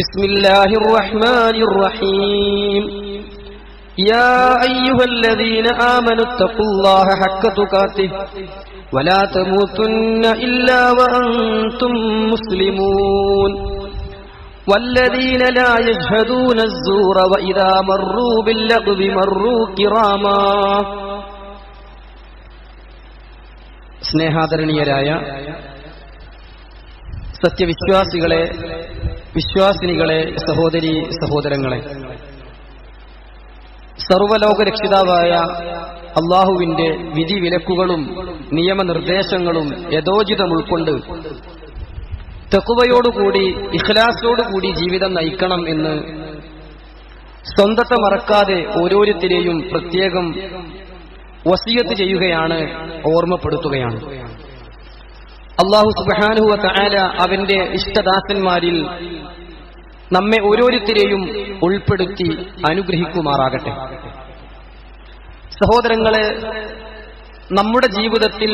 بسم الله الرحمن الرحيم يا أيها الذين آمنوا اتقوا الله حق تقاته ولا تموتن إلا وأنتم مسلمون والذين لا يشهدون الزور وإذا مروا باللغو مروا كراما സ്നേഹാദരണീയരായ സത്യവിശ്വാസികളെ വിശ്വാസിനികളെ സഹോദരി സഹോദരങ്ങളെ. സർവലോക രക്ഷിതാവായ അള്ളാഹുവിന്റെ വിധി വിലക്കുകളും നിയമനിർദ്ദേശങ്ങളും യഥോചിതം ഉൾക്കൊണ്ട് തെക്കുവയോടുകൂടി ഇഖ്ലാസോടുകൂടി ജീവിതം നയിക്കണം എന്ന് സ്വന്തത്തെ മറക്കാതെ ഓരോരുത്തരെയും പ്രത്യേകം വസീയത്ത് ചെയ്യുകയാണ് ഓർമ്മപ്പെടുത്തുകയാണ്. അള്ളാഹു സുബാനുഹുവ താല അവന്റെ ഇഷ്ടദാസന്മാരിൽ നമ്മെ ഓരോരുത്തരെയും ഉൾപ്പെടുത്തി അനുഗ്രഹിക്കുമാറാകട്ടെ. സഹോദരങ്ങളെ നമ്മുടെ ജീവിതത്തിൽ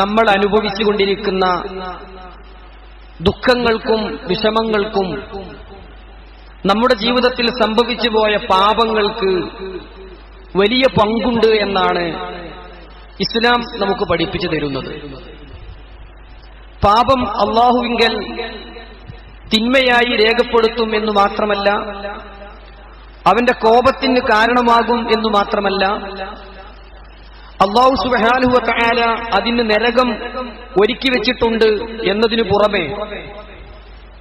നമ്മൾ അനുഭവിച്ചുകൊണ്ടിരിക്കുന്ന ദുഃഖങ്ങൾക്കും വിഷമങ്ങൾക്കും നമ്മുടെ ജീവിതത്തിൽ സംഭവിച്ചു പോയ പാപങ്ങൾക്ക് വലിയ പങ്കുണ്ട് എന്നാണ് ഇസ്ലാം നമുക്ക് പഠിപ്പിച്ചു തരുന്നത്. പാപം അള്ളാഹുവിങ്കൽ തിന്മയായി രേഖപ്പെടുത്തും എന്ന് മാത്രമല്ല അവന്റെ കോപത്തിന് കാരണമാകും എന്ന് മാത്രമല്ല അള്ളാഹു സുബാനുഹ അതിന് നരകം ഒരുക്കി വെച്ചിട്ടുണ്ട് എന്നതിനു പുറമെ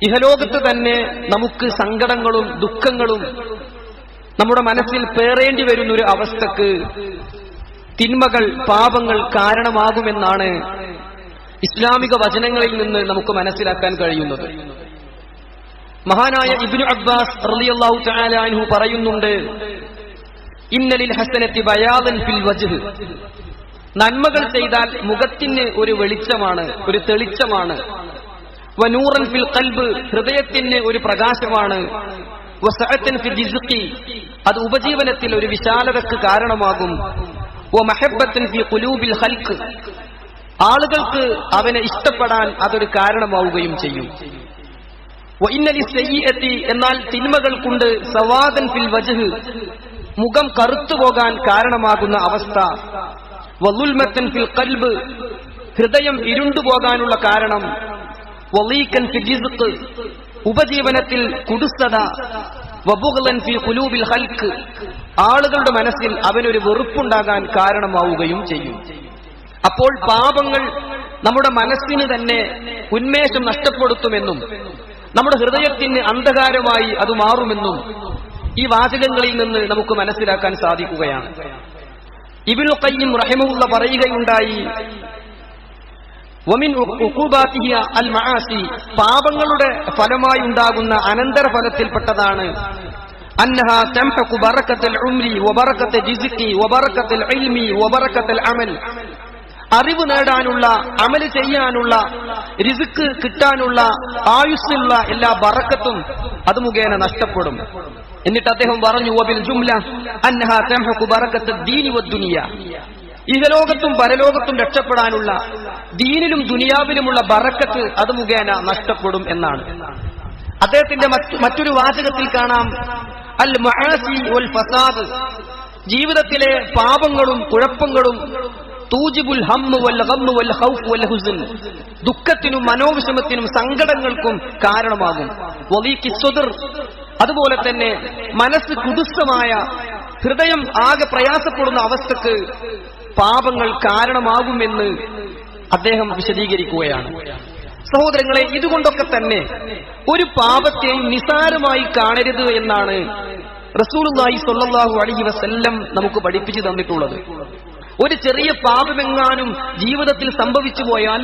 ഇഹലോകത്ത് തന്നെ നമുക്ക് സങ്കടങ്ങളും ദുഃഖങ്ങളും നമ്മുടെ മനസ്സിൽ പേറേണ്ടി വരുന്ന ഒരു അവസ്ഥക്ക് തിന്മകൾ പാപങ്ങൾ കാരണമാകുമെന്നാണ് ഇസ്ലാമിക വചനങ്ങളിൽ നിന്ന് നമുക്ക് മനസ്സിലാക്കാൻ കഴിയുന്നത്. മഹാനായ ഇബിനു അബ്ബാസ് റളിയല്ലാഹു തആല അൻഹു പറയുന്നുണ്ട് ഇന്നലിൽ ഹസനത്തി ബയാദൻ ഫിൽ വജ്ഹ്. നന്മകൾ ചെയ്താൽ മുഖത്തിന് ഒരു വെളിച്ചമാണ് ഒരു തെളിച്ചമാണ്. വനൂറൻ ഫിൽ കൽബ് ഹൃദയത്തിന് ഒരു പ്രകാശമാണ്. ഫിൽ റിസ്ഖി അത് ഉപജീവനത്തിൽ ഒരു വിശാലതക്ക് കാരണമാകും. ഫി ഖുലൂബിൽ ഖൽഖ് ആളുകൾക്ക് അവനെ ഇഷ്ടപ്പെടാൻ അതൊരു കാരണമാവുകയും ചെയ്യും. ഇന്നലി എത്തി എന്നാൽ തിന്മകൾ കൊണ്ട് സവാദൻ ഫിൽ വജഹ് മുഖം കറുത്തുപോകാൻ കാരണമാകുന്ന അവസ്ഥ. വലുൽമത്തൻ ഫിൽ കൽബ് ഹൃദയം ഇരുണ്ടുപോകാനുള്ള കാരണം. വലീക്കൻ ഫിൽ ജിസുക്ക് ഉപജീവനത്തിൽ കുടുസ്തത വബുഗലൻ ഫിൽ കുലൂബിൽ ഹൽക്ക് ആളുകളുടെ മനസ്സിൽ അവനൊരു വെറുപ്പുണ്ടാകാൻ കാരണമാവുകയും ചെയ്യും. അപ്പോൾ പാപങ്ങൾ നമ്മുടെ മനസ്സിന് തന്നെ ഉന്മേഷം നഷ്ടപ്പെടുത്തുമെന്നും നമ്മുടെ ഹൃദയത്തിന് അന്ധകാരമായി അത് മാറുമെന്നും ഈ വാചകങ്ങളിൽ നിന്ന് നമുക്ക് മനസ്സിലാക്കാൻ സാധിക്കുകയാണ് ഇബിനു കയ്യും റഹിമുള്ള പറയുകയുണ്ടായി അൽ മആസി പാപങ്ങളുടെ ഫലമായി ഉണ്ടാകുന്ന അനന്തര ഫലത്തിൽപ്പെട്ടതാണ് أنها تمحق بركة العمر وبركة الرزق وبركة العلم وبركة العمل അറിവ് നേടാനുള്ള അമൽ ചെയ്യാനുള്ള രിസുക്ക് കിട്ടാനുള്ള ആയുസ്സിലുള്ള എല്ലാ ബറക്കത്തും അത് മുഖേന നഷ്ടപ്പെടും. എന്നിട്ട് അദ്ദേഹം പറഞ്ഞു വബിൽ ജുംല ദീനിയ. ഇഹലോകത്തും പരലോകത്തും രക്ഷപ്പെടാനുള്ള ദീനിലും ദുനിയാവിലുമുള്ള ബറക്കത്ത് അത് മുഖേന നഷ്ടപ്പെടും എന്നാണ്. അദ്ദേഹത്തിന്റെ മറ്റൊരു വാചകത്തിൽ കാണാം അൽ മഹാസി ഫസാദ്. ജീവിതത്തിലെ പാപങ്ങളും കുഴപ്പങ്ങളും തൂജിബുൽ ഹമ്മ് വൽ ഗമ്മ് വൽ ഖൗഫ് വൽ ഹുസ്ൻ. ദുഃഖത്തിനും മനോവിഷമത്തിനും സങ്കടങ്ങൾക്കും കാരണമാകും. അതുപോലെ തന്നെ മനസ്സ് കുതുസ്ഥമായ ഹൃദയം ആകെ പ്രയാസപ്പെടുന്ന അവസ്ഥക്ക് പാപങ്ങൾ കാരണമാകുമെന്ന് അദ്ദേഹം വിശദീകരിക്കുകയാണ്. സഹോദരങ്ങളെ ഇതുകൊണ്ടൊക്കെ തന്നെ ഒരു പാപത്തെ നിസാരമായി കാണരുത് എന്നാണ് റസൂലുള്ളാഹി സ്വല്ലല്ലാഹു അലൈഹി വസല്ലം നമുക്ക് പഠിപ്പിച്ചു തന്നിട്ടുള്ളത്. ഒരു ചെറിയ പാപമെങ്ങാനും ജീവിതത്തിൽ സംഭവിച്ചു പോയാൽ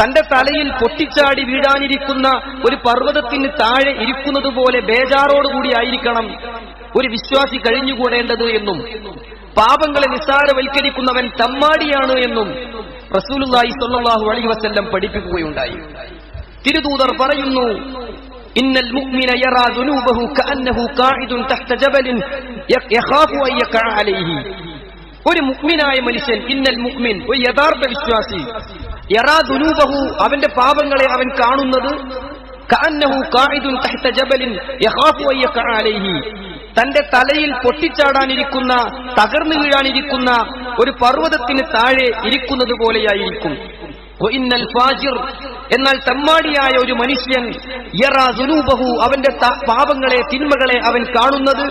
തന്റെ തലയിൽ പൊട്ടിച്ചാടി വീഴാനിരിക്കുന്ന ഒരു പർവതത്തിന് താഴെ ഇരിക്കുന്നത് പോലെ ബേജാറോടുകൂടി ആയിരിക്കണം ഒരു വിശ്വാസി കഴിഞ്ഞുകൂടേണ്ടത് എന്നും പാപങ്ങളെ നിസ്സാരവൽക്കരിക്കുന്നവൻ തമ്മാടിയാണ് എന്നും റസൂലുള്ളാഹി സ്വല്ലല്ലാഹു അലി വസ്ല്ലം പഠിപ്പിക്കുകയുണ്ടായി. തിരുദൂതർ പറയുന്നു ഇന്നൽ മുഅ്മിന യറാ ദുനൂബഹു കഅന്നഹു ഖാഇദുൻ തഹ്ത ജബലിൻ യഖാഫു അൻ യഖഅ അലൈഹി. ഒരു മുക്മിനായ മനുഷ്യൻ ഇന്നൽ മുക്മിൻ ഒരു യഥാർത്ഥ വിശ്വാസി. യറാ ദുനൂബഹു അവന്റെ പാപങ്ങളെ അവൻ കാണുന്നത് തന്റെ തലയിൽ പൊട്ടിച്ചാടാനിരിക്കുന്ന തകർന്നു വീഴാനിരിക്കുന്ന ഒരു പർവതത്തിന് താഴെ ഇരിക്കുന്നത് പോലെയായിരിക്കും. എന്നാൽ തമ്മാടിയായ ഒരു മനുഷ്യൻ യറാ ദുനൂബഹു അവന്റെ പാപങ്ങളെ തിന്മകളെ അവൻ കാണുന്നത്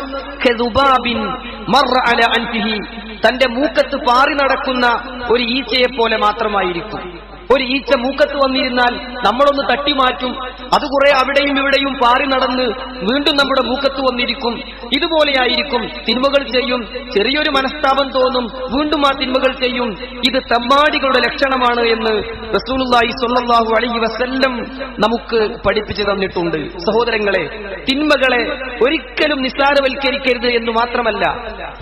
തന്റെ മൂക്കത്ത് പാറി നടക്കുന്ന ഒരു ഈച്ചയെ പോലെ മാത്രമായിരിക്കും. ഒരു ഈച്ച മൂക്കത്ത് വന്നിരുന്നാൽ നമ്മളൊന്ന് തട്ടിമാറ്റും. അത് കുറെ അവിടെയും ഇവിടെയും പാറി നടന്ന് വീണ്ടും നമ്മുടെ മൂക്കത്ത് വന്നിരിക്കും. ഇതുപോലെയായിരിക്കും തിന്മകൾ ചെയ്യും. ചെറിയൊരു മനസ്താപം തോന്നും. വീണ്ടും ആ തിന്മകൾ ചെയ്യും. ഇത് തമ്മാടികളുടെ ലക്ഷണമാണ് എന്ന് റസൂലുള്ളാഹി സ്വല്ലല്ലാഹു അലൈഹി വസല്ലം നമുക്ക് പഠിപ്പിച്ചു തന്നിട്ടുണ്ട്. സഹോദരങ്ങളെ തിന്മകളെ ഒരിക്കലും നിസ്സാരവൽക്കരിക്കരുത് എന്ന് മാത്രമല്ല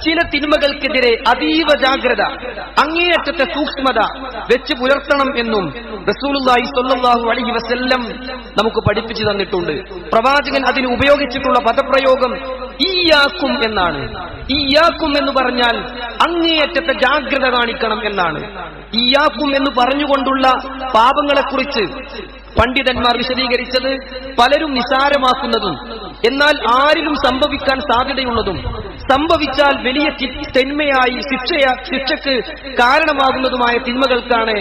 ചില തിന്മകൾക്കെതിരെ അതീവ ജാഗ്രത അങ്ങേയറ്റത്തെ സൂക്ഷ്മത വെച്ച് പുലർത്തണം എന്നും റസൂലുള്ളാഹി സ്വല്ലല്ലാഹു അലൈഹി വസല്ലം നമുക്ക് പഠിപ്പിച്ചു തന്നിട്ടുണ്ട്. പ്രവാചകൻ അതിന് ഉപയോഗിച്ചിട്ടുള്ള പദപ്രയോഗം ഈയാക്കും എന്നാണ്. ഈയാക്കും എന്ന് പറഞ്ഞാൽ അങ്ങേയറ്റത്തെ ജാഗ്രത കാണിക്കണം എന്നാണ്. ഈയാക്കും എന്ന് പറഞ്ഞുകൊണ്ടുള്ള പാപങ്ങളെക്കുറിച്ച് പണ്ഡിതന്മാർ വിശദീകരിച്ചത് പലരും നിസാരമാക്കുന്നതും എന്നാൽ ആരിലും സംഭവിക്കാൻ സാധ്യതയുള്ളതും സംഭവിച്ചാൽ വലിയ തെന്മയായി ശിക്ഷയ ശിക്ഷക്ക് കാരണമാകുന്നതുമായ തിന്മകൾക്കാണ്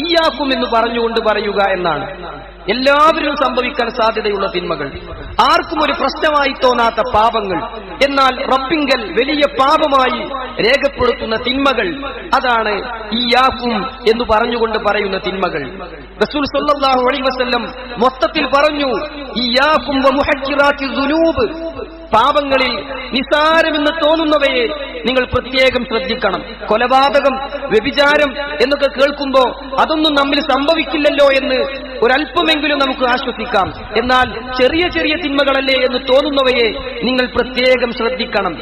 ഈയാക്കും എന്ന് പറഞ്ഞുകൊണ്ട് പറയുക എന്നാണ്. എല്ലാവരിലും സംഭവിക്കാൻ സാധ്യതയുള്ള തിന്മകൾ. ആർക്കും ഒരു പ്രശ്നമായി തോന്നാത്ത പാപങ്ങൾ. എന്നാൽ റബ്ബിങ്കൽ വലിയ പാപമായി രേഖപ്പെടുത്തുന്ന തിന്മകൾ അതാണ് ഈ യാക്കും എന്ന് പറഞ്ഞുകൊണ്ട് പറയുന്ന തിന്മകൾ. റസൂൽ സല്ലാഹു അലൈവസം മൊത്തത്തിൽ പറഞ്ഞു ഈ വമുഹജ്ജിറാത്തി ദുനൂബ് പാപങ്ങളിൽ നിസാരമെന്ന് തോന്നുന്നവയെ നിങ്ങൾ പ്രത്യേകം ശ്രദ്ധിക്കണം. കൊലപാതകം വ്യഭിചാരം എന്നൊക്കെ കേൾക്കുമ്പോൾ അതൊന്നും നമ്മിൽ സംഭവിക്കില്ലല്ലോ എന്ന് ഒരല്പമെങ്കിലും നമുക്ക് ആശ്വസിക്കാം. എന്നാൽ ചെറിയ ചെറിയ തിന്മകളല്ലേ എന്ന് തോന്നുന്നവയെ നിങ്ങൾ പ്രത്യേകം ശ്രദ്ധിക്കണം.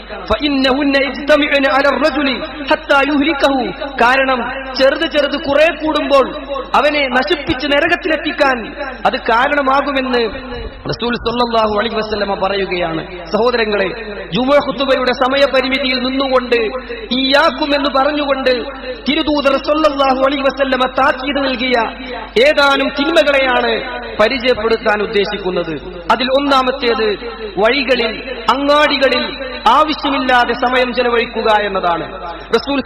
കാരണം ചെറുത് ചെറുത് കുറെ കൂടുമ്പോൾ അവനെ നശിപ്പിച്ച് നരകത്തിലെത്തിക്കാൻ അത് കാരണമാകുമെന്ന് റസൂൽ സൊല്ലാഹു അലി വസ്ലമ പറയുകയാണ്. സഹോദരങ്ങളെ ജുമഹുത്തുബയുടെ സമയപരിമിതിയിൽ നിന്നുകൊണ്ട് ഈ യാക്കും എന്ന് പറഞ്ഞുകൊണ്ട് തിരുദൂതർ സൊല്ലാഹു അലി വസ്ലമ താക്കീത് നൽകിയ ഏതാനും തിന്മ തിന്മകളെയാണ് പരിചയപ്പെടുത്താൻ ഉദ്ദേശിക്കുന്നത്. അതിൽ ഒന്നാമത്തേത് വഴികളിൽ അങ്ങാടികളിൽ ആവശ്യമില്ലാതെ സമയം ചെലവഴിക്കുക എന്നതാണ്. റസൂൽ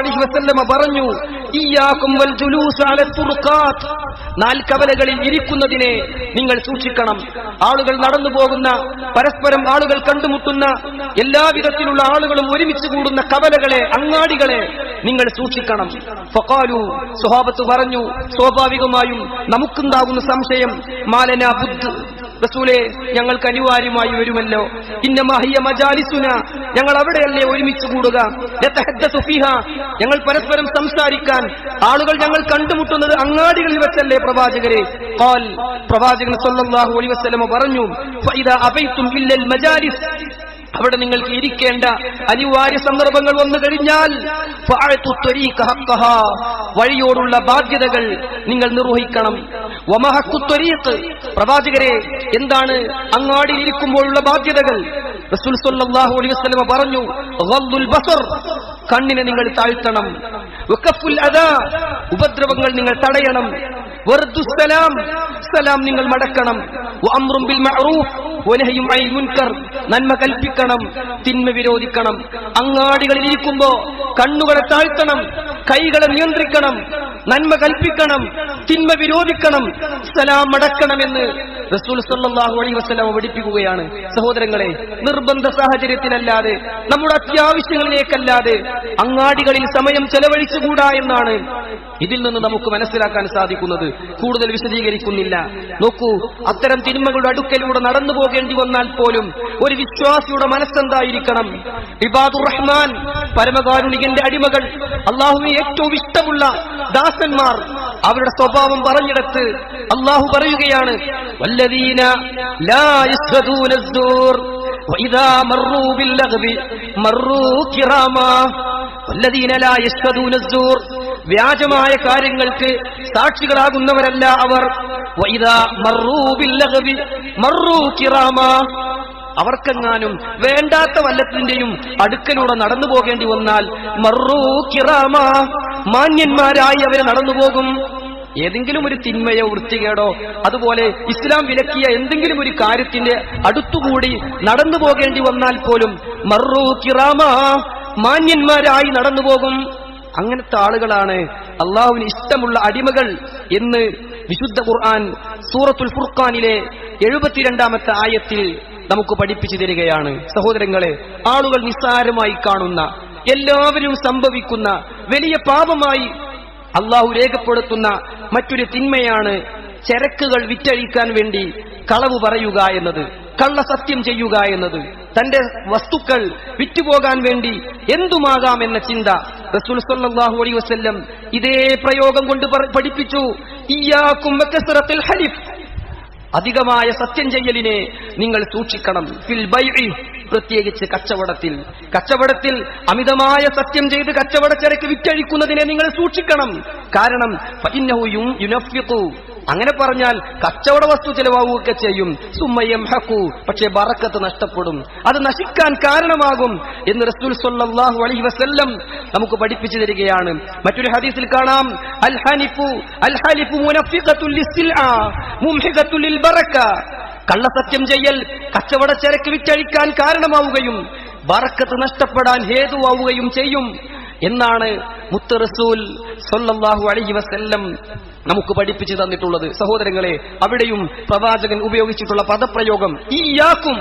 അലൈഹി പറഞ്ഞു വൽ അല നാൽക്കവലകളിൽ ഇരിക്കുന്നതിനെ നിങ്ങൾ സൂക്ഷിക്കണം. ആളുകൾ നടന്നു പോകുന്ന പരസ്പരം ആളുകൾ കണ്ടുമുട്ടുന്ന എല്ലാവിധത്തിലുള്ള ആളുകളും ഒരുമിച്ച് കൂടുന്ന കവലകളെ അങ്ങാടികളെ നിങ്ങൾ സൂക്ഷിക്കണം. ഫഖാലു സ്വഭാവത്ത് പറഞ്ഞു സ്വാഭാവികമായും നമുക്കുണ്ടാകുന്ന സംശയം മാലന ബുദ്ധ റസൂലെ ഞങ്ങൾക്ക് അനിവാര്യമായി വരുമല്ലോ. ഇന്നമാഹിയ മജാലിസുന ഞങ്ങൾ അവിടെയല്ലേ ഒരുമിച്ച് കൂടുക. ഞങ്ങൾ പരസ്പരം സംസാരിക്കാൻ. ആളുകൾ ഞങ്ങൾ കണ്ടുമുട്ടുന്നത് അങ്ങാടികളിൽ വെച്ചല്ലേ പ്രവാചകരെ? പ്രവാചകൻ അലൈഹി വസല്ലമ പറഞ്ഞു ഇല്ലൽ അവിടെ നിങ്ങൾക്ക് ഇരിക്കേണ്ട അനിവാര്യ സന്ദർഭങ്ങൾ വന്നു കഴിഞ്ഞാൽ. വഴിയോടുള്ള ബാധ്യതകൾ നിങ്ങൾ നിർവഹിക്കണം. വമഹഖു ത്വരീഖ്. പ്രവാചകരെ എന്താണ് അങ്ങാടിയിൽ ഇരിക്കുമ്പോഴുള്ള ബാധ്യതകൾ? റസൂൽ സല്ലല്ലാഹു അലൈഹി വസല്ലം പറഞ്ഞു ബസർ. കണ്ണിനെ നിങ്ങൾ താഴ്ത്തണം. വഖഫുൽ അദാ. ഉപദ്രവങ്ങൾ നിങ്ങൾ തടയണം. വറദ്ദു സലാം നിങ്ങൾ മടക്കണം. ബിൽ മഅറൂഫ്. മുൻകർ. നന്മ കൽപ്പിക്കണം തിന്മ വിരോധിക്കണം. അങ്ങാടികളിൽ ഇരിക്കുമ്പോ കണ്ണുകളെ താഴ്ത്തണം കൈകളെ നിയന്ത്രിക്കണം നന്മ കൽപ്പിക്കണം തിന്മ വിരോധിക്കണം സലാം അടക്കണമെന്ന് റസൂൽ സല്ലാഹു അലൈ വസല്ലം പഠിപ്പിക്കുകയാണ്. സഹോദരങ്ങളെ നിർബന്ധ സാഹചര്യത്തിലല്ലാതെ നമ്മുടെ അത്യാവശ്യങ്ങളിലേക്കല്ലാതെ അങ്ങാടികളിൽ സമയം ചെലവഴിച്ചുകൂടാ എന്നാണ് ഇതിൽ നിന്ന് നമുക്ക് മനസ്സിലാക്കാൻ സാധിക്കുന്നത്. കൂടുതൽ വിശദീകരിക്കുന്നില്ല. നോക്കൂ അത്തരം തിന്മകളുടെ അടുക്കലൂടെ നടന്നു പോകേണ്ടി വന്നാൽ പോലും ഒരു വിശ്വാസിയുടെ മനസ്സെന്തായിരിക്കണം ഇബാദുർ റഹ്മാൻ പരമകാരുണികന്റെ അടിമകൾ അള്ളാഹുവിന് ഏറ്റവും ഇഷ്ടമുള്ള ദാസന്മാർ അവരുടെ സ്വഭാവം പറഞ്ഞിടത്ത് അള്ളാഹു പറയുകയാണ് വല്ലദീന ലാ യസ്ഹദൂന الزور وإذا مروا باللغو مروا كراما والذين لا يشهدون الزور വ്യാജമായ കാര്യങ്ങൾക്ക് സാക്ഷികളാകുന്നവരല്ല അവർ. അവർക്കെങ്ങാനും വേണ്ടാത്ത വല്ലത്തിന്റെയും അടുക്കലൂടെ നടന്നു പോകേണ്ടി വന്നാൽ മറൂ കിറാമ. മാന്യന്മാരായി അവർ നടന്നു പോകും. ഏതെങ്കിലും ഒരു തിന്മയോ വൃത്തികേടോ അതുപോലെ ഇസ്ലാം വിലക്കിയ എന്തെങ്കിലും ഒരു കാര്യത്തിന്റെ അടുത്തുകൂടി നടന്നു പോകേണ്ടി വന്നാൽ പോലും മറൂ കിറാമ. മാന്യന്മാരായി നടന്നു പോകും. അങ്ങനത്തെ ആളുകളാണ് അള്ളാഹുവിന് ഇഷ്ടമുള്ള അടിമകൾ എന്ന് വിശുദ്ധ ഖുർആൻ സൂറത്തുൽ ഫുർഖാനിലെ എഴുപത്തിരണ്ടാമത്തെ ആയത്തിൽ നമുക്ക് പഠിപ്പിച്ചു തരികയാണ്. സഹോദരങ്ങളെ ആളുകൾ നിസ്സാരമായി കാണുന്ന എല്ലാവരും സംഭവിക്കുന്ന വലിയ പാപമായി അള്ളാഹു രേഖപ്പെടുത്തുന്ന മറ്റൊരു തിന്മയാണ് ചരക്കുകൾ വിറ്റഴിക്കാൻ വേണ്ടി കളവ് പറയുക എന്നത്. കള്ള സത്യം ചെയ്യുക എന്നത് തന്റെ വസ്തുക്കൾ വിറ്റുപോകാൻ വേണ്ടി എന്തുമാകാം എന്ന ചിന്ത റസൂൽ സല്ലാഹു അലൈ വസ്ല്ലം ഇതേ പ്രയോഗം കൊണ്ട് പഠിപ്പിച്ചു. ഹലിഫ് അധികമായ സത്യം ചെയ്യലിനെ നിങ്ങൾ സൂക്ഷിക്കണം. ഫിൽ പ്രത്യേകിച്ച് കച്ചവടത്തിൽ. കച്ചവടത്തിൽ അമിതമായ സത്യം ചെയ്ത് കച്ചവടച്ചരക്ക് വിറ്റഴിക്കുന്നതിനെ നിങ്ങൾ സൂക്ഷിക്കണം. കാരണം. അങ്ങനെ പറഞ്ഞാൽ കച്ചവട വസ്തു ചെലവാവുകയൊക്കെ ചെയ്യും. സുമ്മയം ഹക്കു പക്ഷേ ബറക്കത്ത് നഷ്ടപ്പെടും. അത് നശിക്കാൻ കാരണമാകും എന്ന് റസൂൽ സല്ലല്ലാഹു അലൈഹി വസ്ല്ലം നമുക്ക് പഠിപ്പിച്ചു തരികയാണ്. മറ്റൊരു ഹദീസിൽ കാണാം. അൽ ഹനിഫു അൽ ബറക്ക കള്ളസത്യം ചെയ്യൽ കച്ചവട ചരക്ക് വിറ്റഴിക്കാൻ കാരണമാവുകയും ബറക്കത്ത് നഷ്ടപ്പെടാൻ ഹേതുവാവുകയും ചെയ്യും. എന്നാണ് മുത്ത് റസൂൽ സൊല്ലാഹു അലൈഹി വസല്ലം നമുക്ക് പഠിപ്പിച്ചു തന്നിട്ടുള്ളത്. സഹോദരങ്ങളെ അവിടെയും പ്രവാചകൻ ഉപയോഗിച്ചിട്ടുള്ള പദപ്രയോഗം ഈ യാക്കും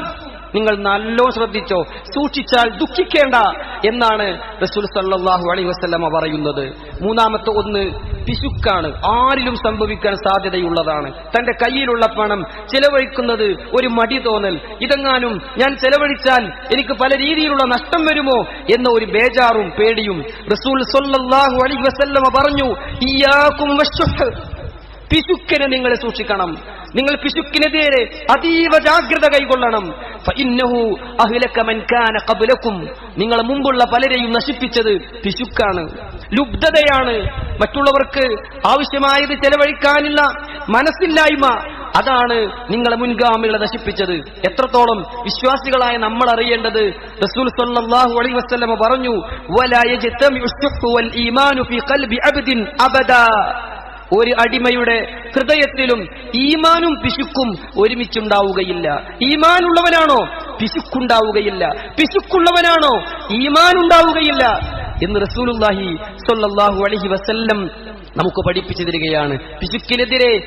നിങ്ങൾ നല്ലോ ശ്രദ്ധിച്ചോ സൂക്ഷിച്ചാൽ ദുഃഖിക്കേണ്ട എന്നാണ് റസൂൽ സല്ലാഹു അലൈഹി വസല്ലമ പറയുന്നത്. മൂന്നാമത്തെ ഒന്ന് പിശുക്കാണ് ആരിലും സംഭവിക്കാൻ സാധ്യതയുള്ളതാണ്. തന്റെ കയ്യിലുള്ള പണം ചെലവഴിക്കുന്നത് ഒരു മടി തോന്നൽ. ഇതെങ്ങാനും ഞാൻ ചെലവഴിച്ചാൽ എനിക്ക് പല രീതിയിലുള്ള നഷ്ടം വരുമോ എന്ന ഒരു ബേജാറും പേടിയും റസൂൽ സൊല്ലാഹു അലൈഹി വസല്ലമ പറഞ്ഞു പിശുക്കനെ നിങ്ങളെ സൂക്ഷിക്കണം. നിങ്ങൾ പിശുക്കിനെതിരെ അതീവ ജാഗ്രത കൈകൊള്ളണം. ഖബ്ലക്കും. നിങ്ങളെ മുമ്പുള്ള പലരെയും നശിപ്പിച്ചത് പിശുക്കാണ്. ലുബ്ധതയാണ്. മറ്റുള്ളവർക്ക് ആവശ്യമായത് ചെലവഴിക്കാനുള്ള മനസ്സില്ലായ്മ. അതാണ് നിങ്ങളെ മുൻഗാമികളെ നശിപ്പിച്ചത്. എത്രത്തോളം വിശ്വാസികളായ നമ്മൾ അറിയേണ്ടത്. റസൂൽ സല്ലല്ലാഹു അലൈഹി വസല്ലമ പറഞ്ഞു വലാ യജ്തമിഉ വൽ ഈമാനു ഫീ ഖൽബി അബ്ദിൻ അബദാ. ഒരു അടിമയുടെ ഹൃദയത്തിലും ഈമാനും പിശുക്കും ഒരുമിച്ചുണ്ടാവുകയില്ല. ഈമാനുള്ളവനാണോ? പിശുക്കുണ്ടാവുകയില്ല. പിശുക്കുള്ളവനാണോ? ഈമാനുണ്ടാവുകയില്ല. എന്ന് റസൂലുല്ലാഹി സൊല്ലാഹു അലഹി വസല്ലം നമുക്ക് പഠിപ്പിച്ചു തരികയാണ്. പിശുക്കിനെതിരെ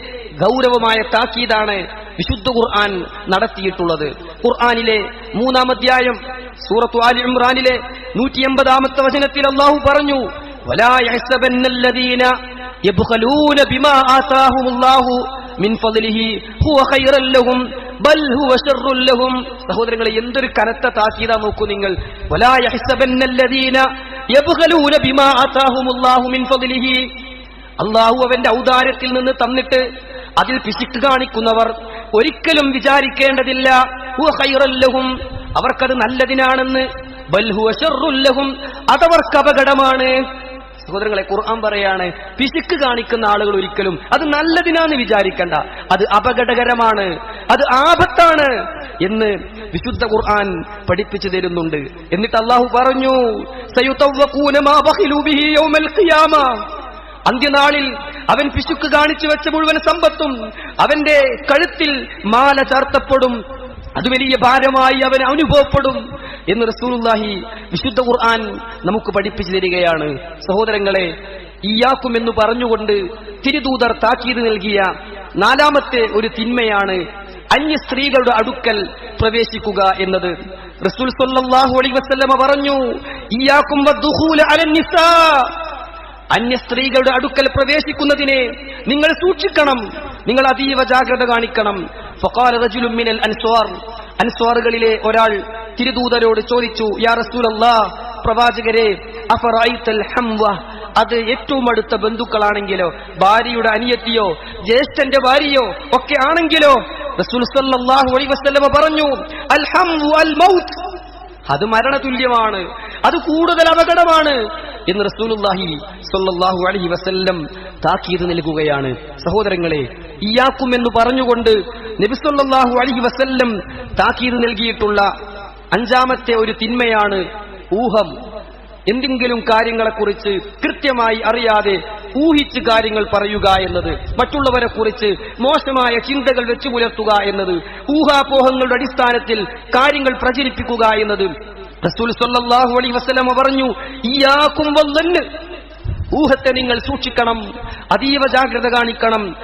ഗൗരവമായ താക്കീതാണ് വിശുദ്ധ ഖുർആൻ നടത്തിയിട്ടുള്ളത്. ഖുർആനിലെ മൂന്നാമധ്യായം സൂറത്തു ആലി ഇമ്രാനിലെ നൂറ്റി എൺപതാമത്തെ വചനത്തിൽ അള്ളാഹു പറഞ്ഞു വലാ يبخلون بما آتاهم الله من فضله هو خيرا لهم ബൽ ഹുവ ശർറുൻ ലഹും സഹോദരങ്ങളെ എന്തൊരു കനത്ത താക്കീതാ നോക്കൂ നിങ്ങൾ വലാ യഹ്സബന്നല്ലദീന യബ്ഖലൂന ബിമാ ആതാഹുമുല്ലാഹു മിൻ ഫദ്ലിഹി അള്ളാഹു അവന്റെ ഔദാര്യത്തിൽ നിന്ന് തന്നിട്ട് അതിൽ പിശുക്ക് കാണിക്കുന്നവർ ഒരിക്കലും വിചാരിക്കേണ്ടതില്ല ഹുവ ഖൈറൻ ലഹും അവർക്കത് നല്ലതിനാണെന്ന് ബൽഹുവ ശർറുൽ ലഹും അതവർക്ക് അപകടമാണ് സഹോദരങ്ങളെ ഖുർആൻ പറയാണ് പിശുക്ക് കാണിക്കുന്ന ആളുകൾ ഒരിക്കലും അത് നല്ലതിനാന്ന് വിചാരിക്കണ്ട. അത് അപകടകരമാണ്. അത് ആപത്താണ് എന്ന് വിശുദ്ധ ഖുർആൻ പഠിപ്പിച്ചു തരുന്നുണ്ട്. എന്നിട്ട് അള്ളാഹു പറഞ്ഞു അന്ത്യനാളിൽ അവൻ പിശുക്ക് കാണിച്ചു വെച്ച മുഴുവൻ സമ്പത്തും അവന്റെ കഴുത്തിൽ മാല ചാർത്തപ്പെടും. അത് വലിയ ഭാരമായി അവൻ അനുഭവപ്പെടും. എന്ന് റസൂലുല്ലാഹി വിശുദ്ധ ഖുർആൻ നമുക്ക് പഠിപ്പിച്ചു തരികയാണ്. സഹോദരങ്ങളെ ഇയാക്കും എന്ന് പറഞ്ഞുകൊണ്ട് തിരുദൂതർ താക്കീത് നൽകിയ നാലാമത്തെ ഒരു തിന്മയാണ് അന്യ സ്ത്രീകളുടെ അടുക്കൽ പ്രവേശിക്കുക എന്നത്. റസൂൽ സല്ലല്ലാഹു അലൈഹി വസല്ലമ പറഞ്ഞു ഈയാക്കും അന്യ സ്ത്രീകളുടെ അടുക്കൽ പ്രവേശിക്കുന്നതിനെ നിങ്ങൾ സൂക്ഷിക്കണം നിങ്ങൾ അതീവ ജാഗ്രത കാണിക്കണം. ഫഖാല റജുലുൻ മിനൽ അൻസ്വാർ. അൻസ്വാറുകളിലെ ഒരാൾ തിരുദൂതരോട് ചോദിച്ചു യാ പ്രവാചകരെ ഹംവ അത് ഏറ്റവും അടുത്ത ബന്ധുക്കളാണെങ്കിലോ ഭാര്യയുടെ അനിയത്തിയോ ജ്യേഷ്ഠന്റെ ഭാര്യയോ ഒക്കെ ആണെങ്കിലോ? സല്ലല്ലാഹു പറഞ്ഞു അൽ ഹംവു മൗത്ത്. അത് മരണതുല്യമാണ് അത് കൂടുതൽ അപകടമാണ് എന്ന് റസൂലുല്ലാഹി സ്വല്ലല്ലാഹു അലൈഹി വസല്ലം താക്കീത് നൽകുകയാണ്. സഹോദരങ്ങളെ ഇയാക്കും എന്ന് പറഞ്ഞുകൊണ്ട് നബി സല്ലല്ലാഹു അലൈഹി വസല്ലം താക്കീത് നൽകിയിട്ടുള്ള അഞ്ചാമത്തെ ഒരു തിന്മയാണ് ഊഹം. എന്തെങ്കിലും കാര്യങ്ങളെക്കുറിച്ച് കൃത്യമായി അറിയാതെ ഊഹിച്ച് കാര്യങ്ങൾ പറയുക എന്നത് മറ്റുള്ളവരെ കുറിച്ച് മോശമായ ചിന്തകൾ വെച്ചു പുലർത്തുക എന്നത് ഊഹാപോഹങ്ങളുടെ അടിസ്ഥാനത്തിൽ കാര്യങ്ങൾ പ്രചരിപ്പിക്കുക എന്നത്. റസൂൽ പറഞ്ഞു ഊഹത്തെ നിങ്ങൾ സൂക്ഷിക്കണം അതീവ ജാഗ്രത കാണിക്കണം.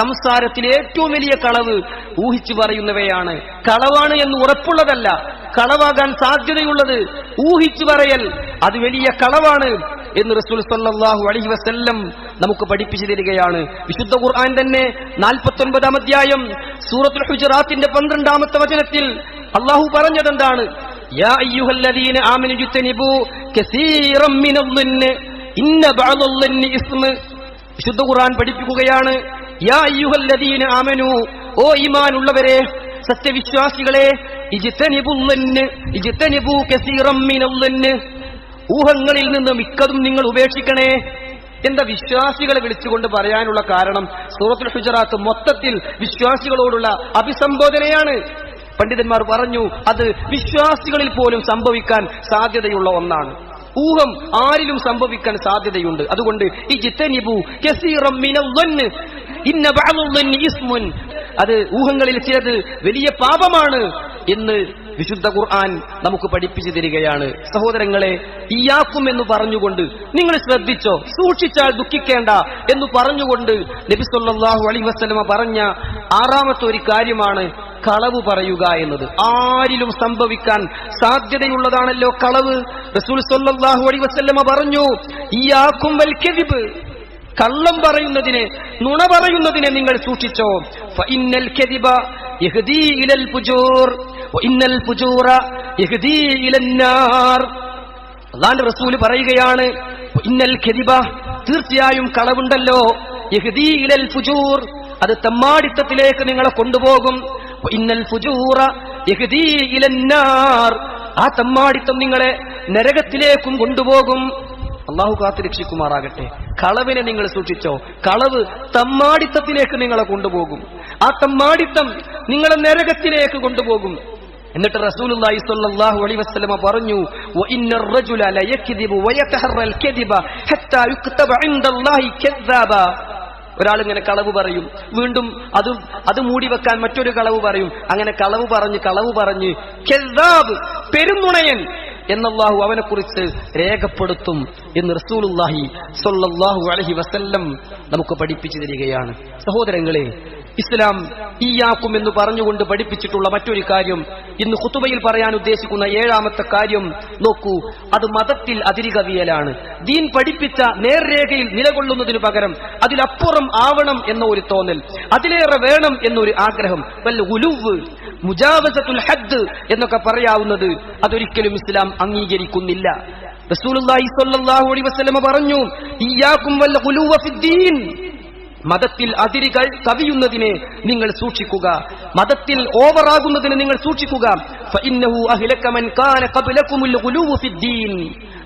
സംസാരത്തിലെ ഏറ്റവും വലിയ കളവ് ഊഹിച്ചു പറയുന്നവയാണ്. കളവാണ് എന്ന് ഉറപ്പുള്ളതല്ല. കളവാകാൻ സാധ്യതയുള്ളത് ഊഹിച്ചു പറയൽ. അത് വലിയ കളവാണ് എന്ന് റസൂൽ സല്ലാഹു അലഹി വസ്ല്ലം നമുക്ക് പഠിപ്പിച്ചു തരികയാണ്. വിശുദ്ധ ഖുർആൻ തന്നെ നാൽപ്പത്തി ഒൻപതാം അധ്യായം സൂറത്തുൽ ഹുജറാത്തിന്റെ പന്ത്രണ്ടാമത്തെ വചനത്തിൽ അള്ളാഹു പറഞ്ഞതെന്താണ്? വിശുദ്ധ ഖുർആൻ പഠിപ്പിക്കുകയാണ്. ആമനു ഓ ഈമാനുള്ളവരെ സത്യവിശ്വാസികളെ ഊഹങ്ങളിൽ നിന്ന് മിക്കതും നിങ്ങൾ ഉപേക്ഷിക്കണേ. എന്താ വിശ്വാസികളെ വിളിച്ചുകൊണ്ട് പറയാനുള്ള കാരണം? സൂറത്തുൽ ഹുജറാത്ത് മൊത്തത്തിൽ വിശ്വാസികളോടുള്ള അഭിസംബോധനയാണ്. പണ്ഡിതന്മാർ പറഞ്ഞു അത് വിശ്വാസികളിൽ പോലും സംഭവിക്കാൻ സാധ്യതയുള്ള ഒന്നാണ്. ഊഹം ആരിലും സംഭവിക്കാൻ സാധ്യതയുണ്ട്. അതുകൊണ്ട് ഈ ജിത്തനിബു ഇന്ന അത് ഊഹങ്ങളിൽ ചിലത് വലിയ പാപമാണ് എന്ന് വിശുദ്ധ ഖുർആൻ നമുക്ക് പഠിപ്പിച്ചു തരികയാണ്. സഹോദരങ്ങളെ ഇയാക്കും എന്ന് പറഞ്ഞുകൊണ്ട് നിങ്ങൾ ശ്രദ്ധിച്ചോ? സൂക്ഷിച്ചാൽ ദുഃഖിക്കേണ്ട എന്ന് പറഞ്ഞുകൊണ്ട് നബി അലൈഹി വസല്ലമ പറഞ്ഞ ആറാമത്തെ ഒരു കാര്യമാണ് കളവ് പറയുക എന്നത്. ആരിലും സംഭവിക്കാൻ സാധ്യതയുള്ളതാണല്ലോ കളവ്. റസൂൽ സല്ലല്ലാഹു അലൈഹി വസല്ലമ പറഞ്ഞു ഇയാക്കും വൽ കള്ളം പറയുന്നതിനെ നുണ പറയുന്നതിനെ നിങ്ങൾ സൂക്ഷിച്ചോ. ഇന്നൽ ഇലൽ ഫുജൂർ. വഇന്നൽ ഫുജൂറ യഹ്ദീ ഇലൻ നാർ. അള്ളാന്റെ റസൂൽ പറയുകയാണ് ഇന്നൽ കദിബ തീർച്ചയായും കളവുണ്ടല്ലോ. യഹദീ ഇലൽ ഫുജൂർ. അത് തെമ്മാടിത്തത്തിലേക്ക് നിങ്ങളെ കൊണ്ടുപോകും. ഇന്നൽ ഫുജൂറ യഹദീ ഇലന്നാർ ആ തെമ്മാടിത്തം നിങ്ങളെ നരകത്തിലേക്കും കൊണ്ടുപോകും. അള്ളാഹു കാത്തുരക്ഷിക്കുമാറാകട്ടെ കളവിനെ നിങ്ങൾ സൂക്ഷിച്ചോ. കളവ് തമ്മാടിത്തത്തിലേക്ക് നിങ്ങളെ കൊണ്ടുപോകും. ആ തമ്മാടിത്തം നിങ്ങളെ നരകത്തിലേക്ക് കൊണ്ടുപോകും. എന്നിട്ട് റസൂലുള്ളാഹി സ്വല്ലല്ലാഹു അലൈഹി പറഞ്ഞു വഇന്നർ റജുല വയതഹറൽ കദിബ ഹത്താ യുക്തബ ഒരാൾ ഇങ്ങനെ കളവ് പറയും. വീണ്ടും അത് അത് മൂടി വെക്കാൻ മറ്റൊരു കളവ് പറയും. അങ്ങനെ കളവ് പറഞ്ഞ് കളവ് പറഞ്ഞ് കെദ്ദാബ് പെരുന്നുണയൻ എന്നല്ലാഹു അവനെ കുറിച്ച് രേഖപ്പെടുത്തും എന്ന് റസൂലുള്ളാഹി സൊല്ലാഹു അലഹി വസല്ലം നമുക്ക് പഠിപ്പിച്ചു തരികയാണ്. സഹോദരങ്ങളെ ഇസ്ലാം ഈയാക്കും എന്ന് പറഞ്ഞുകൊണ്ട് പഠിപ്പിച്ചിട്ടുള്ള മറ്റൊരു കാര്യം ഇന്ന് ഖുതുബയിൽ പറയാൻ ഉദ്ദേശിക്കുന്ന ഏഴാമത്തെ കാര്യം നോക്കൂ അത് മതത്തിൽ അതിരികവിയലാണ്. ദീൻ പഠിപ്പിച്ച നേർരേഖയിൽ നിലകൊള്ളുന്നതിനു പകരം അതിലപ്പുറം ആവണം എന്ന ഒരു തോന്നൽ അതിലേറെ വേണം എന്നൊരു ആഗ്രഹം. വല്ല ഉലുവ് മുജാവസത്തുൽ ഹദ് എന്നൊക്കെ പറയാവുന്നത് അതൊരിക്കലും ഇസ്ലാം അംഗീകരിക്കുന്നില്ല. റസൂലുള്ളാഹി സ്വല്ലല്ലാഹു അലൈഹി വസല്ലമ പറഞ്ഞു ഇയ്യാക്കും വല്ല ഉലുവ ഫിദ്ദീൻ. മതത്തിൽ അതിരുകൾ കവിയുന്നതിനെ നിങ്ങൾ സൂക്ഷിക്കുക. മതത്തിൽ ഓവറാകുന്നതിന് നിങ്ങൾ സൂക്ഷിക്കുക.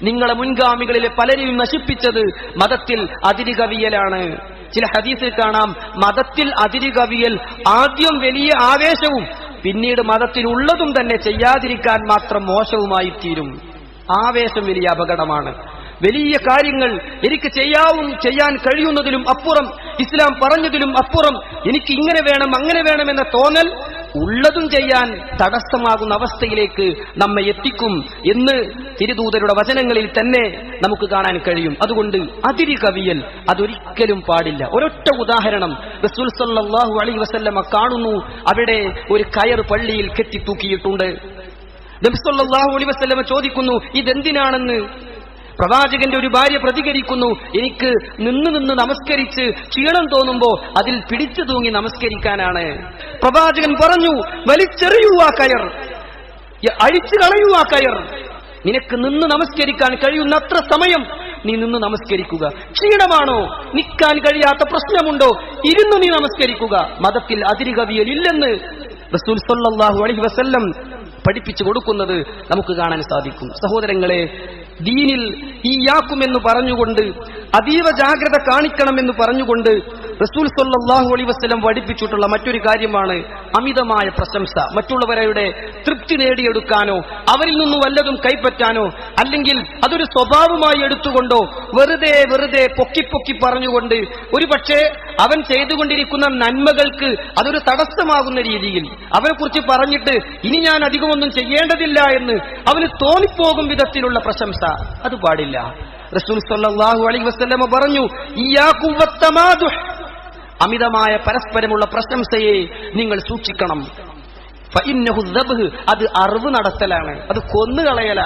നിങ്ങളെ മുൻഗാമികളിലെ പലരെയും നശിപ്പിച്ചത് മതത്തിൽ അതിര് കവിയലാണ് ചില ഹദീസിൽ കാണാം മതത്തിൽ അതിര് കവിയൽ ആദ്യം വലിയ ആവേശവും പിന്നീട് മതത്തിലുള്ളതും തന്നെ ചെയ്യാതിരിക്കാൻ മാത്രം മോശവുമായി തീരും ആവേശം വലിയ അപകടമാണ്. വലിയ കാര്യങ്ങൾ എനിക്ക് ചെയ്യാവും ചെയ്യാൻ കഴിയുന്നതിലും അപ്പുറം ഇസ്ലാം പറഞ്ഞതിലും അപ്പുറം എനിക്ക് ഇങ്ങനെ വേണം അങ്ങനെ വേണം എന്ന തോന്നൽ ഉള്ളതും ചെയ്യാൻ തടസ്സമാകുന്ന അവസ്ഥയിലേക്ക് നമ്മെ എത്തിക്കും എന്ന് തിരുദൂതരുടെ വചനങ്ങളിൽ തന്നെ നമുക്ക് കാണാൻ കഴിയും. അതുകൊണ്ട് അതിരി കവിയൽ അതൊരിക്കലും പാടില്ല. ഒരൊറ്റ ഉദാഹരണം റസൂൽ സല്ലാഹു അലൈഹി വസല്ലമ കാണുന്നു. അവിടെ ഒരു കയർ പള്ളിയിൽ കെട്ടിത്തൂക്കിയിട്ടുണ്ട്. നബിസ്വല്ലാഹു അലൈഹി വസല്ലമ ചോദിക്കുന്നു ഇതെന്തിനാണെന്ന്? പ്രവാചകന്റെ ഒരു ഭാര്യ പ്രതികരിക്കുന്നു. എനിക്ക് നിന്ന് നിന്ന് നമസ്കരിച്ച് ക്ഷീണം തോന്നുമ്പോ അതിൽ പിടിച്ചു തൂങ്ങി നമസ്കരിക്കാനാണ്. പ്രവാചകൻ പറഞ്ഞു വലിച്ചെറിയൂ ആ കയർ. അഴിച്ചു കളയൂ ആ കയർ. നിനക്ക് നിന്ന് നമസ്കരിക്കാൻ കഴിയുന്നത്ര സമയം നീ നിന്ന് നമസ്കരിക്കുക. ക്ഷീണമാണോ? നിൽക്കാൻ കഴിയാത്ത പ്രശ്നമുണ്ടോ? ഇരുന്ന് നീ നമസ്കരിക്കുക. മതത്തിൽ അതിരുകവിയൽ ഇല്ലെന്ന് റസൂൽ സല്ലല്ലാഹു അലൈഹി വസല്ലം പഠിപ്പിച്ചു കൊടുക്കുന്നത് നമുക്ക് കാണാൻ സാധിക്കും. സഹോദരങ്ങളെ ദീനിൽ ഈ യാക്കുമെന്ന് പറഞ്ഞുകൊണ്ട് അതീവ ജാഗ്രത കാണിക്കണമെന്ന് പറഞ്ഞുകൊണ്ട് റസൂൽ സല്ലാഹു അലൈഹി വസ്ലം പഠിപ്പിച്ചിട്ടുള്ള മറ്റൊരു കാര്യമാണ് അമിതമായ പ്രശംസ. മറ്റുള്ളവരുടെ തൃപ്തി നേടിയെടുക്കാനോ അവരിൽ നിന്നും വല്ലതും കൈപ്പറ്റാനോ അല്ലെങ്കിൽ അതൊരു സ്വഭാവമായി എടുത്തുകൊണ്ടോ വെറുതെ വെറുതെ പൊക്കി പൊക്കി പറഞ്ഞുകൊണ്ട് ഒരു അവൻ ചെയ്തുകൊണ്ടിരിക്കുന്ന നന്മകൾക്ക് അതൊരു തടസ്സമാകുന്ന രീതിയിൽ അവനെക്കുറിച്ച് പറഞ്ഞിട്ട് ഇനി ഞാൻ അധികമൊന്നും ചെയ്യേണ്ടതില്ല എന്ന് അവന് തോന്നിപ്പോകും വിധത്തിലുള്ള പ്രശംസ. അത് പാടില്ല. റസൂൽ സല്ലാഹു അലൈഹി വസ്ലമ പറഞ്ഞു അമിതമായ പരസ്പരമുള്ള പ്രശംസയെ നിങ്ങൾ സൂക്ഷിക്കണം. അത് അറിവ് നടത്തലാണ് അത് കൊന്നുകളയല.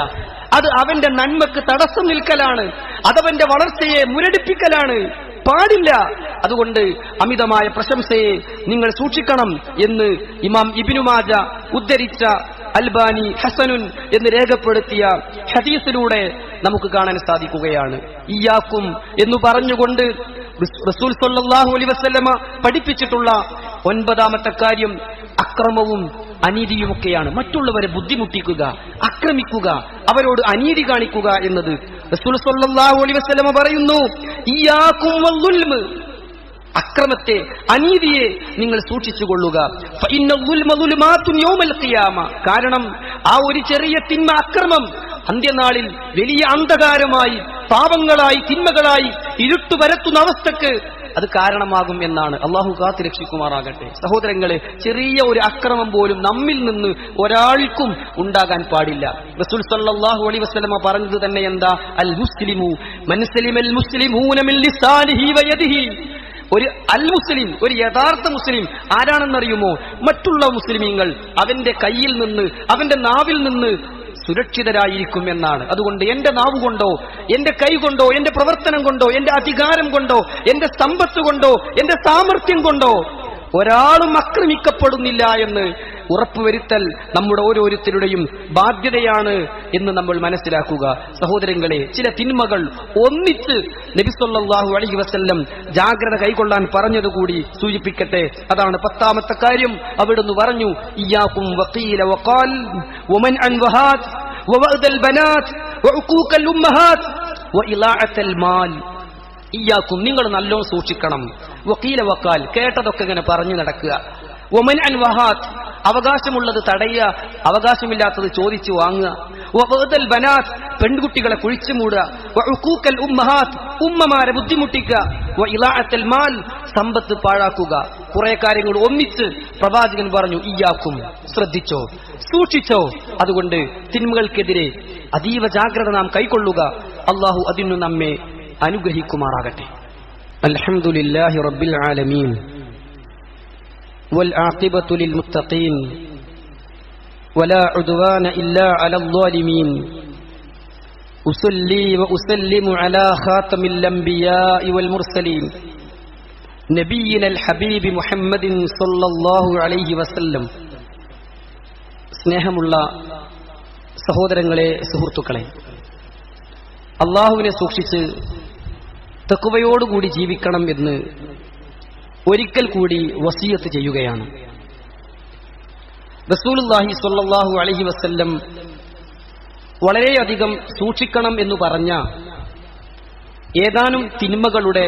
അത് അവന്റെ നന്മക്ക് തടസ്സം നിൽക്കലാണ് അതവന്റെ വളർച്ചയെ മുരടിപ്പിക്കലാണ്. പാടില്ല. അതുകൊണ്ട് അമിതമായ പ്രശംസയെ നിങ്ങൾ സൂക്ഷിക്കണം എന്ന് ഇമാം ഇബിനുമാജ ഉദ്ധരിച്ച അൽബാനി ഹസനുൻ എന്ന് രേഖപ്പെടുത്തിയ ഹദീസിലൂടെ നമുക്ക് കാണാൻ സാധിക്കുകയാണ്. ഇയാക്കും എന്ന് പറഞ്ഞുകൊണ്ട് റസൂൽ സല്ലാഹു അലൈഹി വസല്ലമ പഠിപ്പിച്ചിട്ടുള്ള ഒൻപതാമത്തെ കാര്യം അക്രമവും അനീതിയുമൊക്കെയാണ്. മറ്റുള്ളവരെ ബുദ്ധിമുട്ടിക്കുക ആക്രമിക്കുക അവരോട് അനീതി കാണിക്കുക എന്നത് റസൂൽ സല്ലാഹു അലൈഹി വസല്ലമ പറയുന്നു. ഇയാക്കും അക്രമത്തെ അനീതിയെ നിങ്ങൾ സൂക്ഷിച്ചുകൊള്ളുക. കാരണം ആ ഒരു ചെറിയ തിന്മ അക്രമം അന്ത്യനാളിൽ വലിയ അന്ധകാരമായി പാപങ്ങളായി തിന്മകളായി ഇരുട്ടു വരത്തുന്ന അവസ്ഥക്ക് അത് കാരണമാകും എന്നാണ്. അള്ളാഹു കാത്തു രക്ഷിക്കുമാറാകട്ടെ. സഹോദരങ്ങളെ ചെറിയ ഒരു അക്രമം പോലും നമ്മിൽ നിന്ന് ഒരാൾക്കും ഉണ്ടാകാൻ പാടില്ല. റസൂൽ സല്ലല്ലാഹു അലൈഹി വസല്ലമ പറഞ്ഞത് തന്നെ എന്താ? അൽ മുസ്ലിമു മൻസലിമൽ മുസ്ലിമൂന മിൻ ഒരു അൽ മുസ്ലിം ഒരു യഥാർത്ഥ മുസ്ലിം ആരാണെന്നറിയുമോ? മറ്റുള്ള മുസ്ലിമീങ്ങൾ അവന്റെ കയ്യിൽ നിന്ന് അവന്റെ നാവിൽ നിന്ന് സുരക്ഷിതരായിരിക്കും എന്നാണ്. അതുകൊണ്ട് എന്റെ നാവ് കൊണ്ടോ എന്റെ കൈ കൊണ്ടോ എന്റെ പ്രവർത്തനം കൊണ്ടോ എന്റെ അധികാരം കൊണ്ടോ എന്റെ സമ്പത്ത് കൊണ്ടോ എന്റെ സാമർഥ്യം കൊണ്ടോ ഒരാളും അക്രമിക്കപ്പെടുന്നില്ല എന്ന് ഉറപ്പുവരുത്തൽ നമ്മുടെ ഓരോരുത്തരുടെയും ബാധ്യതയാണ് എന്ന് നമ്മൾ മനസ്സിലാക്കുക. സഹോദരങ്ങളെ ചില തിന്മകൾ ഒന്നിച്ച് നബിസ്വല്ലാഹു അലഹി വസ്ല്ലം ജാഗ്രത കൈകൊള്ളാൻ പറഞ്ഞതുകൂടി സൂചിപ്പിക്കട്ടെ. അതാണ് പത്താമത്തെ കാര്യം. അവിടുന്ന് പറഞ്ഞു നിങ്ങൾ നല്ലോണം സൂക്ഷിക്കണം. വക്കീല വക്കാൽ കേട്ടതൊക്കെ ഇങ്ങനെ പറഞ്ഞു നടക്കുക. ഒമൻ അൻ വഹാത്ത് അവകാശമുള്ളത് തടയുക അവകാശമില്ലാത്തത് ചോദിച്ചു വാങ്ങുക. വബദൽ ബനാത്ത് പെൺകുട്ടികളെ കുഴിച്ചു മൂടുക. ഉമ്മഹാത്ത് ഉമ്മമാരെ ബുദ്ധിമുട്ടിക്കുക. വഇളാഅത്തൽ മാൽ സമ്പത്ത് പാഴാക്കുക. കുറെ കാര്യങ്ങൾ ഒന്നിച്ച് പ്രവാചകൻ പറഞ്ഞു ഇയാക്കും ശ്രദ്ധിച്ചോ സൂക്ഷിച്ചോ. അതുകൊണ്ട് തിന്മകൾക്കെതിരെ അതീവ ജാഗ്രത നാം കൈക്കൊള്ളുക. അള്ളാഹു അതിനു നമ്മെ അനുഗ്രഹിക്കുമാറാകട്ടെ. അൽഹംദുലില്ലാഹി റബ്ബിൽ ആലമീൻ والعاقبة للمتقين ولا عدوان إلا على الظالمين أصلي وأسلم على خاتم الأنبياء والمرسلين نبينا الحبيب محمد صلى الله عليه وسلم സ്നേഹമുള്ള സഹോദരങ്ങളെ സുഹൃത്തുക്കളെ അള്ളാഹുവിനെ സൂക്ഷിച്ച് തെക്കുവയോടുകൂടി ജീവിക്കണം എന്ന് ഒരിക്കൽ കൂടി വസീയത്ത് ചെയ്യുകയാണ്. റസൂലുല്ലാഹി സ്വല്ലല്ലാഹു അലഹി വസ്ല്ലം വളരെയധികം സൂക്ഷിക്കണം എന്ന് പറഞ്ഞ ഏതാനും തിന്മകളുടെ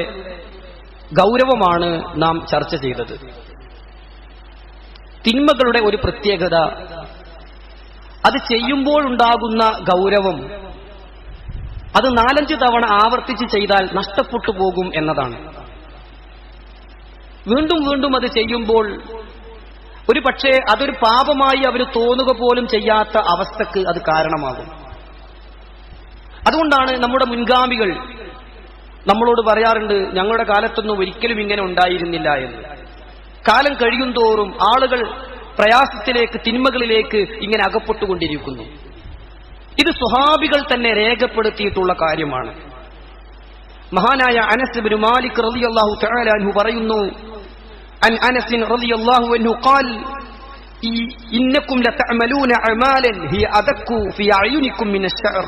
ഗൗരവമാണ് നാം ചർച്ച ചെയ്തത്. തിന്മകളുടെ ഒരു പ്രത്യേകത അത് ചെയ്യുമ്പോഴുണ്ടാകുന്ന ഗൗരവം അത് നാലഞ്ച് തവണ ആവർത്തിച്ച് ചെയ്താൽ നഷ്ടപ്പെട്ടു പോകും എന്നതാണ്. വീണ്ടും വീണ്ടും അത് ചെയ്യുമ്പോൾ ഒരു പക്ഷേ അതൊരു പാപമായി അവർ തോന്നുക പോലും ചെയ്യാത്ത അവസ്ഥക്ക് അത് കാരണമാകും. അതുകൊണ്ടാണ് നമ്മുടെ മുൻഗാമികൾ നമ്മളോട് പറയാറുണ്ട് ഞങ്ങളുടെ കാലത്തൊന്നും ഒരിക്കലും ഇങ്ങനെ ഉണ്ടായിരുന്നില്ല എന്ന്. കാലം കഴിയും തോറും ആളുകൾ പ്രയാസത്തിലേക്ക് തിന്മകളിലേക്ക് ഇങ്ങനെ അകപ്പെട്ടുകൊണ്ടിരിക്കുന്നു. ഇത് സുഹാബികൾ തന്നെ രേഖപ്പെടുത്തിയിട്ടുള്ള കാര്യമാണ്. മഹാനായ അനസ് ബിൻ മാലിക് റളിയല്ലാഹു തആല അൻഹു പറയുന്നു അൻ അനസ് റളിയല്ലാഹു അൻഹു ഖാൽ ഇന്നക്കും ലതഅമലൂന അമാലൻ ഹിയ അദക്കു ഫി അയുനിക്കും മിന അശ്ശഅർ.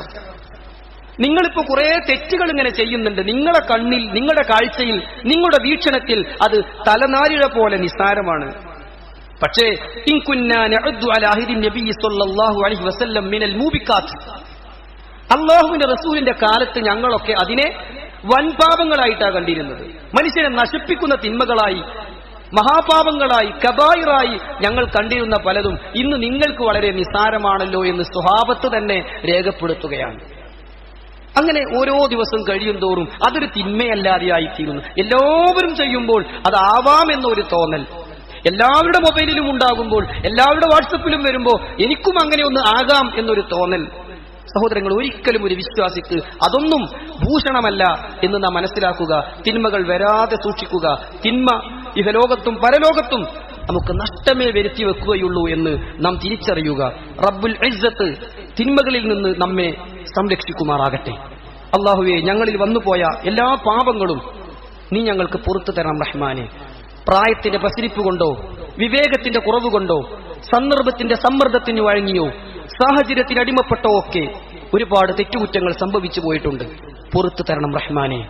നിങ്ങളിപ്പോ കുറെ തെറ്റുകൾ ഇങ്ങനെ ചെയ്യുന്നുണ്ട്. നിങ്ങളുടെ കണ്ണിൽ നിങ്ങളുടെ കാഴ്ചയിൽ നിങ്ങളുടെ വീക്ഷണത്തിൽ അത് തലനാരിഴ പോലെ നിസ്സാരമാണ്. പക്ഷേ അള്ളാഹുവിന്റെ റസൂലിന്റെ കാലത്ത് ഞങ്ങളൊക്കെ അതിനെ വൻപാപങ്ങളായിട്ടാണ് കണ്ടിരുന്നത്. മനുഷ്യനെ നശിപ്പിക്കുന്ന തിന്മകളായി മഹാപാപങ്ങളായി കബായിറായി ഞങ്ങൾ കണ്ടിരുന്ന പലതും ഇന്ന് നിങ്ങൾക്ക് വളരെ നിസ്സാരമാണല്ലോ എന്ന് സ്വഭാവത്ത് തന്നെ രേഖപ്പെടുത്തുകയാണ്. അങ്ങനെ ഓരോ ദിവസം കഴിയും തോറും അതൊരു തിന്മയല്ലാതെയായി തീരുന്നു എല്ലാവരും ചെയ്യുമ്പോൾ അതാവാമെന്നൊരു തോന്നൽ. എല്ലാവരുടെ മൊബൈലിലും ഉണ്ടാകുമ്പോൾ എല്ലാവരുടെ വാട്സപ്പിലും വരുമ്പോൾ എനിക്കും അങ്ങനെ ഒന്ന് ആകാം എന്നൊരു തോന്നൽ. സഹോദരങ്ങൾ ഒരിക്കലും ഒരു വിശ്വാസിക്ക് അതൊന്നും ഭൂഷണമല്ല എന്ന് നാം മനസ്സിലാക്കുക തിന്മകൾ വരാതെ സൂക്ഷിക്കുക തിന്മ ഇഹലോകത്തും പരലോകത്തും നമുക്ക് നഷ്ടമേ വരുത്തി വെക്കുകയുള്ളൂ എന്ന് നാം തിരിച്ചറിയുക. റബ്ബുൽ ഇസ്സത്ത് തിന്മകളിൽ നിന്ന് നമ്മെ സംരക്ഷിക്കുമാറാകട്ടെ. അള്ളാഹുവെ ഞങ്ങളിൽ വന്നുപോയ എല്ലാ പാപങ്ങളും നീ ഞങ്ങൾക്ക് പുറത്തു തരണം റഹ്മാനെ. പ്രായത്തിന്റെ പ്രസരിപ്പ് കൊണ്ടോ വിവേകത്തിന്റെ കുറവ് കൊണ്ടോ സന്ദർഭത്തിന്റെ സമ്മർദ്ദത്തിന് വഴങ്ങിയോ സാഹചര്യത്തിന് അടിമപ്പെട്ടോ ഒക്കെ ഒരുപാട് തെറ്റുകുറ്റങ്ങൾ സംഭവിച്ചു പോയിട്ടുണ്ട് പുറത്തു തരണം റഹ്മാനെ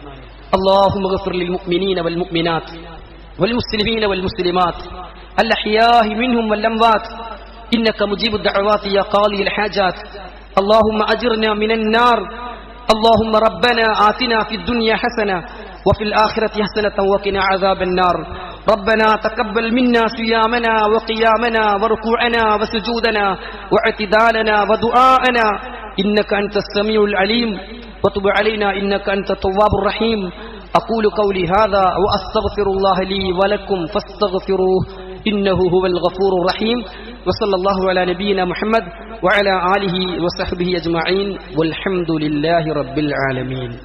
اللهم اغفر للمؤمنين والمؤمنات والمسلمين والمسلمات الأحياء منهم والأموات إنك مجيب الدعوات يا قاضي الحاجات اللهم أجرنا من النار اللهم ربنا آتنا في الدنيا حسنة وفي الآخرة حسنة وقنا عذاب النار ربنا تقبل منا صيامنا وقيامنا وركوعنا وسجودنا واعتدالنا ودعاءنا. إنك أنت السميع العليم. وتب علينا إنك أنت التواب الرحيم. أقول قولي هذا وأستغفر الله لي ولكم فاستغفروه. إنه هو الغفور الرحيم. وصلى الله على نبينا محمد وعلى آله وصحبه أجمعين. والحمد لله رب العالمين.